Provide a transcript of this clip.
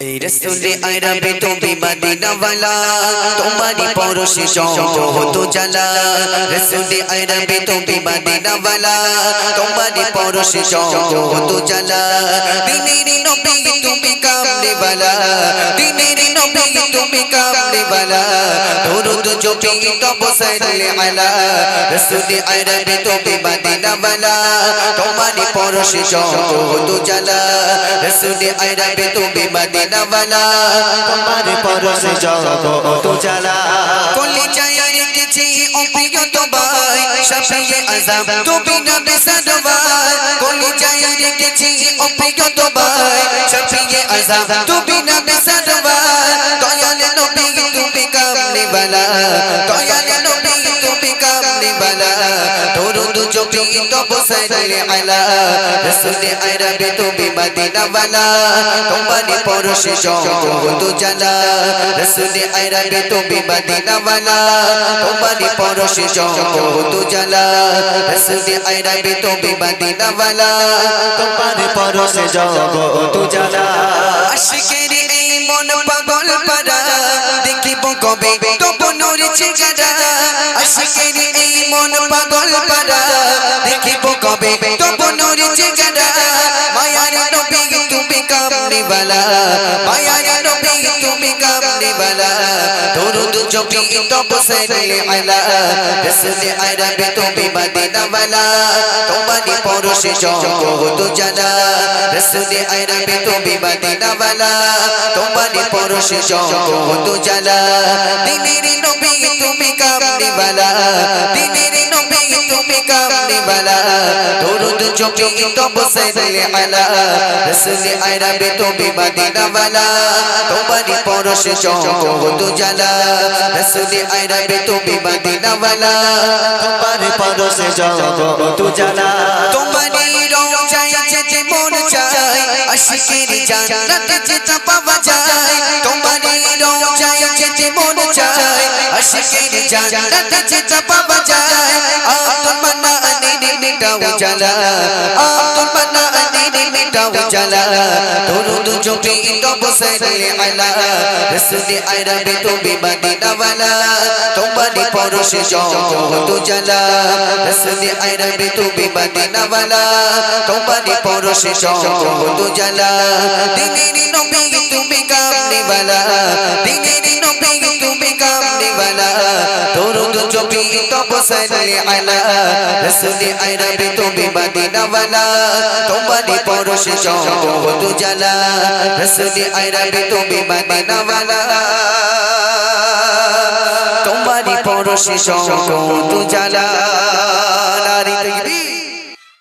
রসুলে আরবে তুমি মদিনাওয়ালা তোমারি পরশে সহত জালা রসুলে আরবে তুমি মদিনাওয়ালা তোমারি পরশে সহত জালা দিনের নবী তুমি কামনেওয়ালা দিনের নবী তুমি কামনেওয়ালা দরুদ জোকি তব সাল্লি আলা রসুলে আরবে তুমি মদিনাওয়ালা তোমারি পরশে সহত জালা রসুলে আরবে তুমি মদিনা ডানাওয়ালা তোমার পরশে জগত জ্বালা কলি চায়ের কিছু অপিয়ত বাই শাফিয়ে আযাব তুমি নবী সাদওয়ার। কলি চায়ের কিছু অপিয়ত বাই শাফিয়ে আযাব তুমি নবী সাদওয়ার। দয়াল নবী তুমি কামলি বালা দয়াল নবী তুমি কামলি বালা। তুমি তব সাইলে আলা রসুল আরবি তুমি মদিনা বালা। তোমার পরশে জগত জানা রসুল আরবি তুমি মদিনা বালা। তোমার পরশে জগত জানা রসুল আরবি তুমি মদিনা বালা। তোমার পরশে জগত জানা আশিকের এই মন পাগল পারা দেখিব কবে তপনুর চেহারা। আশিকের এই মন পাগল পারা, দেখিব কবে? তব নুরি চেহারা মায়ার নবী তুমি वाला মায়ার নবী তুমি جوگی تو بسلی علا رسل عربی تو بھی مدینہ والا تمہاری پروششوں کو تو جانا رسل عربی تو بھی مدینہ والا تمہاری پروششوں کو تو جانا دینی نبی تمہیں کامنے والا دینی نبی কামনে वाला দরুদ জপি তব সাইলে আলা রাসূল আরবে তুমি মদিনা वाला তোমারি পরশে জগত জ্বালা রাসূল আরবে তুমি মদিনা वाला তোমার পরশে জগত জ্বালা তোমারি রওজায় যেতে মন চায় আশিকের জান্নাত যেতে পাওয়া যায় তোমারি রওজায় যেতে মন চায় আশিকের জান্নাত যেতে পাওয়া যায় আব্দুল মান্নানের মিটাও জ্বালা। আতর বানানি মিটাও জ্বালা। দরুদ জোটে তব সাইলে আলা। রসুল আয়রা বে তো বিবাদিনা ওয়ালা তোমারি পরশ জগত জ্বালা। রসুল আয়রা বে তো বিবাদিনা ওয়ালা তোমারি পরশ জগত জ্বালা। দিনের নবী তুমি কামনে ওয়ালা দিনের নবী তুমি কামনে ওয়ালা درود جو بھی تو بسلی علا رسولی عربی تو بھی مدینہ والا تمہاری پرش شاہو ہو تو جلا رسولی عربی تو بھی مدینہ والا تمہاری پرش شاہو ہو تو جلا ناری تکبیر